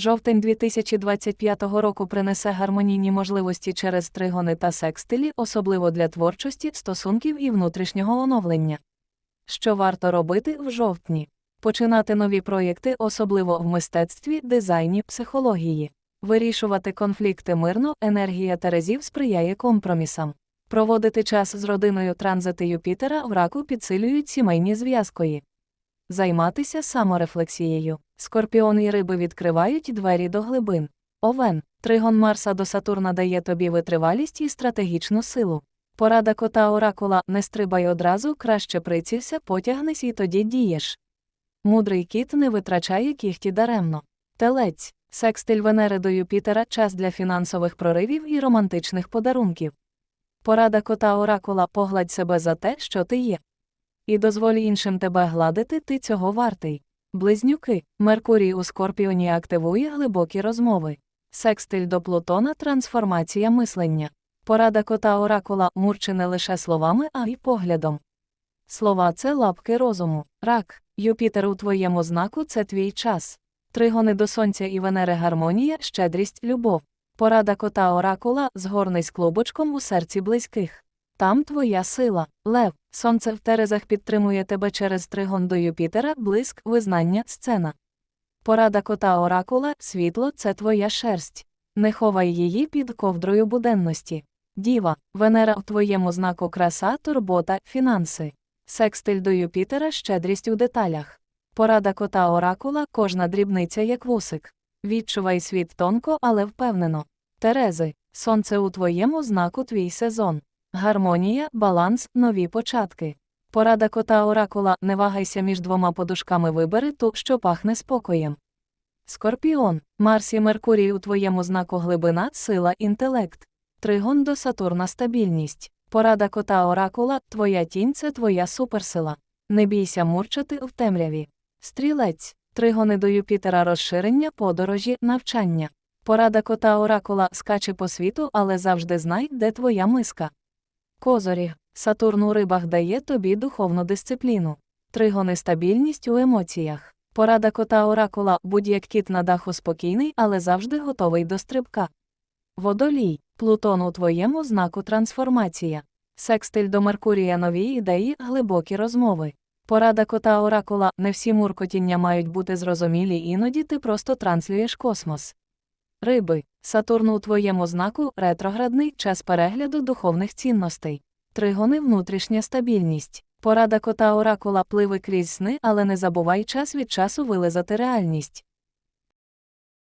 Жовтень 2025 року принесе гармонійні можливості через тригони та секстилі, особливо для творчості, стосунків і внутрішнього оновлення. Що варто робити в жовтні? Починати нові проєкти, особливо в мистецтві, дизайні, психології. Вирішувати конфлікти мирно, енергія Терезів сприяє компромісам. Проводити час з родиною транзити Юпітера в раку підсилюють сімейні зв'язкої. Займатися саморефлексією. Скорпіон і риби відкривають двері до глибин. Овен. Тригон Марса до Сатурна дає тобі витривалість і стратегічну силу. Порада кота оракула не стрибай одразу, краще прицілься, потягнись і тоді дієш. Мудрий кіт не витрачає кіхті даремно. Телець. Секстиль Венери до Юпітера час для фінансових проривів і романтичних подарунків. Порада кота оракула погладь себе за те, що ти є. І дозволь іншим тебе гладити, ти цього вартий. Близнюки. Меркурій у Скорпіоні активує глибокі розмови. Секстиль до Плутона трансформація мислення. Порада кота оракула мурчи не лише словами, а й поглядом. Слова це лапки розуму. Рак. Юпітер у твоєму знаку це твій час. Тригони до сонця і Венери гармонія, щедрість, любов. Порада кота оракула згорнись клубочком у серці близьких. Там твоя сила, лев, сонце в терезах підтримує тебе через тригон до Юпітера, блиск, визнання, сцена. Порада кота оракула, світло це твоя шерсть. Не ховай її під ковдрою буденності. Діва, Венера в твоєму знаку краса, турбота, фінанси. Секстиль до Юпітера, щедрість у деталях. Порада кота оракула, кожна дрібниця як вусик. Відчувай світ тонко, але впевнено. Терези, сонце у твоєму знаку твій сезон. Гармонія, баланс, нові початки. Порада кота оракула не вагайся між двома подушками вибери ту, що пахне спокоєм. Скорпіон, Марс і Меркурій у твоєму знаку глибина, сила, інтелект. Тригон до Сатурна стабільність. Порада кота оракула, твоя тінь це твоя суперсила. Не бійся мурчати в темряві. Стрілець, тригони до Юпітера розширення, подорожі, навчання. Порада кота оракула скаче по світу, але завжди знай, де твоя миска. Козоріг, Сатурн у рибах дає тобі духовну дисципліну. Тригони стабільність у емоціях. Порада кота оракула будь-як кіт на даху спокійний, але завжди готовий до стрибка. Водолій, Плутон у твоєму знаку трансформація. Секстиль до Меркурія нові ідеї, глибокі розмови. Порада кота оракула не всі муркотіння мають бути зрозумілі, іноді ти просто транслюєш космос. Риби, Сатурн у твоєму знаку ретроградний час перегляду духовних цінностей. Тригони внутрішня стабільність. Порада кота оракула пливи крізь сни, але не забувай час від часу вилизати реальність.